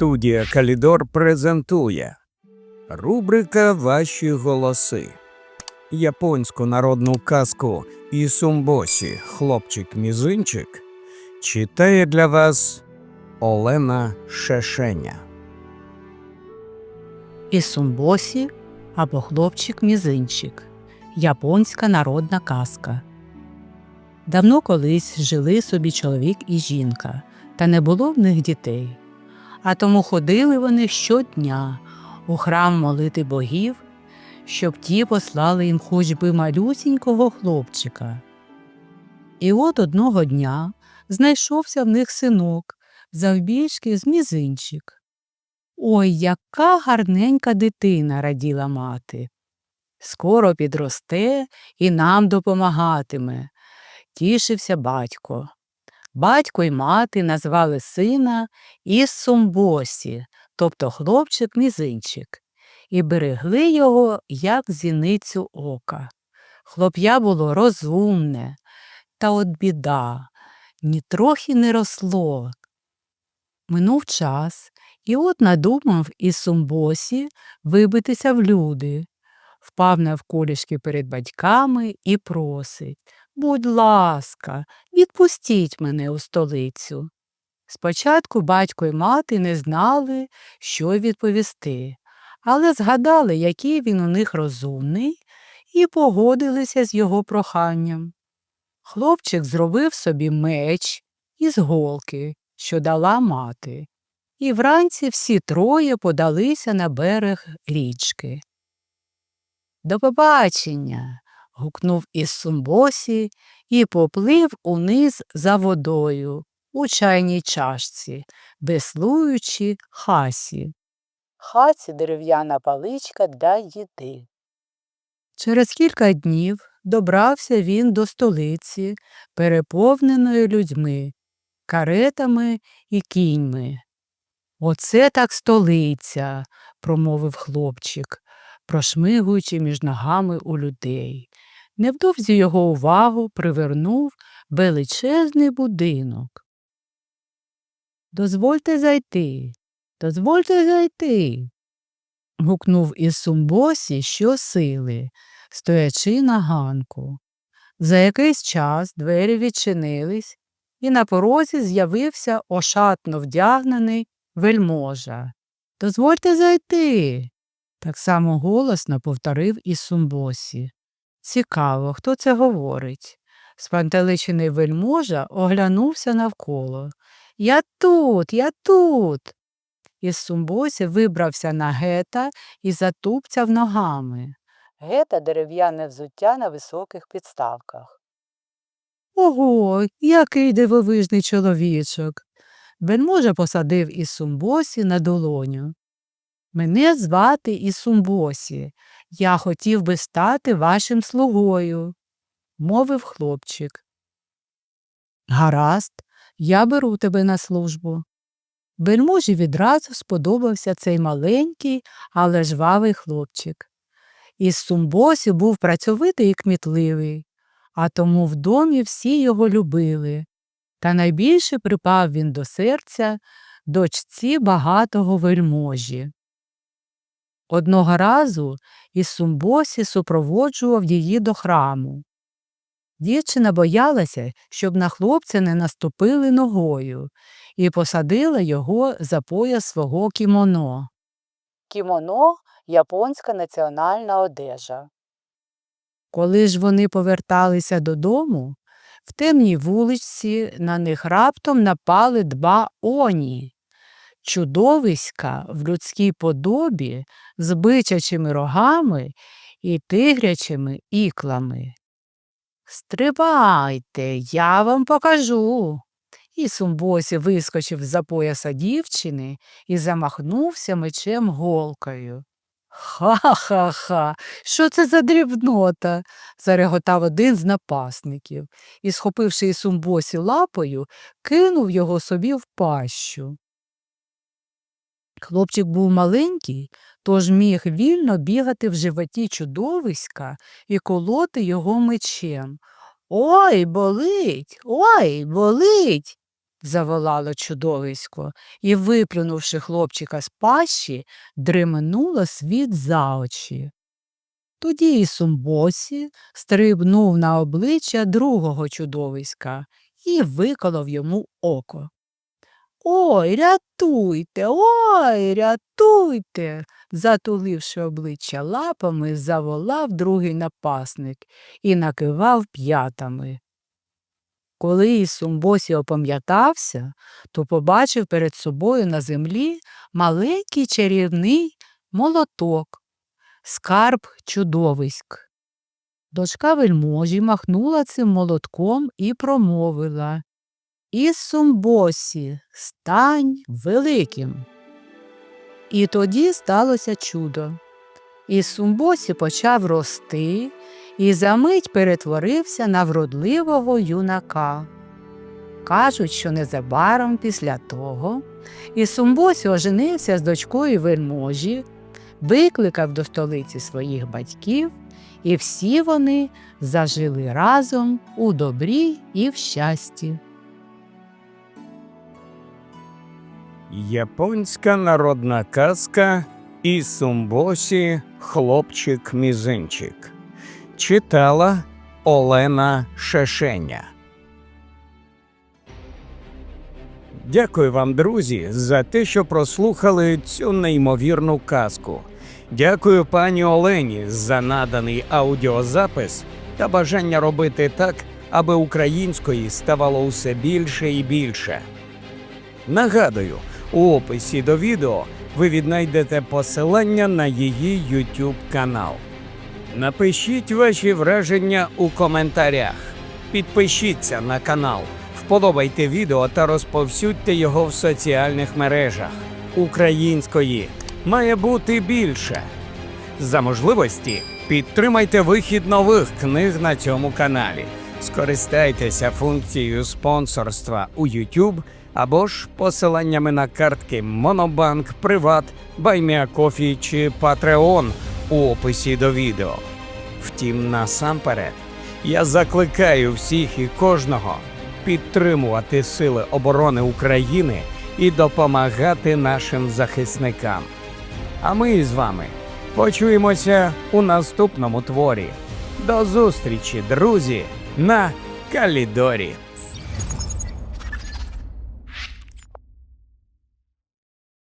Студія Калідор презентує Рубрика Ваші голоси. Японську народну казку Ісумбосі Хлопчик Мізинчик читає для вас Олена Шешеня. Ісумбосі або хлопчик-мізинчик. Японська народна казка. Давно колись жили собі чоловік і жінка, та не було в них дітей. А тому ходили вони щодня у храм молити богів, щоб ті послали їм хоч би малюсінького хлопчика. І от одного дня знайшовся в них синок, завбільшки з мізинчик. Ой, яка гарненька дитина, раділа мати. Скоро підросте і нам допомагатиме, тішився батько. Батько й мати назвали сина Іссумбосі, тобто хлопчик-мізинчик, і берегли його, як зіницю ока. Хлоп'я було розумне, та от біда, нітрохи не росло. Минув час, і от надумав Ісумбосі вибитися в люди. Впав навколішки перед батьками і просить Будь ласка, відпустіть мене у столицю. Спочатку батько й мати не знали, що відповісти, але згадали, який він у них розумний, і погодилися з його проханням. Хлопчик зробив собі меч із голки, що дала мати, і вранці всі троє подалися на берег річки. До побачення. Гукнув із сумбосі і поплив униз за водою у чайній чашці, веслуючи хасі. Хасі дерев'яна паличка для їди. Через кілька днів добрався він до столиці, переповненої людьми, каретами і кіньми. Оце так столиця, промовив хлопчик, прошмигуючи між ногами у людей. Невдовзі його увагу привернув величезний будинок. Дозвольте зайти, дозвольте зайти. гукнув із сумбосі щосили, стоячи на ганку. За якийсь час двері відчинились, і на порозі з'явився ошатно вдягнений вельможа. Дозвольте зайти. Так само голосно повторив і сумбосі. Цікаво, хто це говорить. Спантеличений вельможа оглянувся навколо. Я тут, я тут. Із сумбосі вибрався на гета і затупцяв ногами. Гета дерев'яне взуття на високих підставках. Ого, який дивовижний чоловічок. Вельможа посадив із сумбосі на долоню. Мене звати Ісумбосі. Я хотів би стати вашим слугою, мовив хлопчик. Гаразд, я беру тебе на службу. Вельможі відразу сподобався цей маленький, але жвавий хлопчик. Із Сумбосі був працьовитий і кмітливий, а тому в домі всі його любили. Та найбільше припав він до серця дочці багатого вельможі. Одного разу Ісумбосі супроводжував її до храму. Дівчина боялася, щоб на хлопця не наступили ногою, і посадила його за пояс свого кімоно. Кімоно японська національна одежа. Коли ж вони поверталися додому, в темній вуличці на них раптом напали два оні чудовиська в людській подобі з бичачими рогами і тигрячими іклами. Стривайте, я вам покажу. І Сумбосі вискочив з-за пояса дівчини і замахнувся мечем голкою. Ха-ха-ха, що це за дрібнота? зареготав один з напасників і, схопивши Ісумбосі лапою, кинув його собі в пащу. Хлопчик був маленький, тож міг вільно бігати в животі чудовиська і колоти його мечем. Ой, болить, ой, болить. заволало чудовисько і, виплюнувши хлопчика з пащі, дременуло світ за очі. Тоді і Сумбосі стрибнув на обличчя другого чудовиська і виколов йому око. Ой, рятуйте, ой, рятуйте. Затуливши обличчя лапами, заволав другий напасник і накивав п'ятами. Коли Ісумбосі опам'ятався, то побачив перед собою на землі маленький чарівний молоток, скарб чудовиськ. Дочка вельможі махнула цим молотком і промовила Ісумбосі, стань великим. І тоді сталося чудо. Ісумбосі почав рости і за мить перетворився на вродливого юнака. Кажуть, що незабаром після того Ісумбосі оженився з дочкою вельможі, викликав до столиці своїх батьків, і всі вони зажили разом у добрі і в щасті. Японська народна казка Ісумбосі Хлопчик Мізинчик. Читала Олена Шешеня. Дякую вам, друзі, за те, що прослухали цю неймовірну казку. Дякую пані Олені за наданий аудіозапис та бажання робити так, аби української ставало усе більше і більше. Нагадую, у описі до відео ви віднайдете посилання на її YouTube канал. Напишіть ваші враження у коментарях. Підпишіться на канал, вподобайте відео та розповсюдьте його в соціальних мережах. Української має бути більше. За можливості підтримайте вихід нових книг на цьому каналі. Скористайтеся функцією спонсорства у YouTube або ж посиланнями на картки Monobank, Приват, Байміакофі чи Patreon у описі до відео. Втім, насамперед, я закликаю всіх і кожного підтримувати Сили оборони України і допомагати нашим захисникам. А ми з вами почуємося у наступному творі. До зустрічі, друзі, на Калідорі.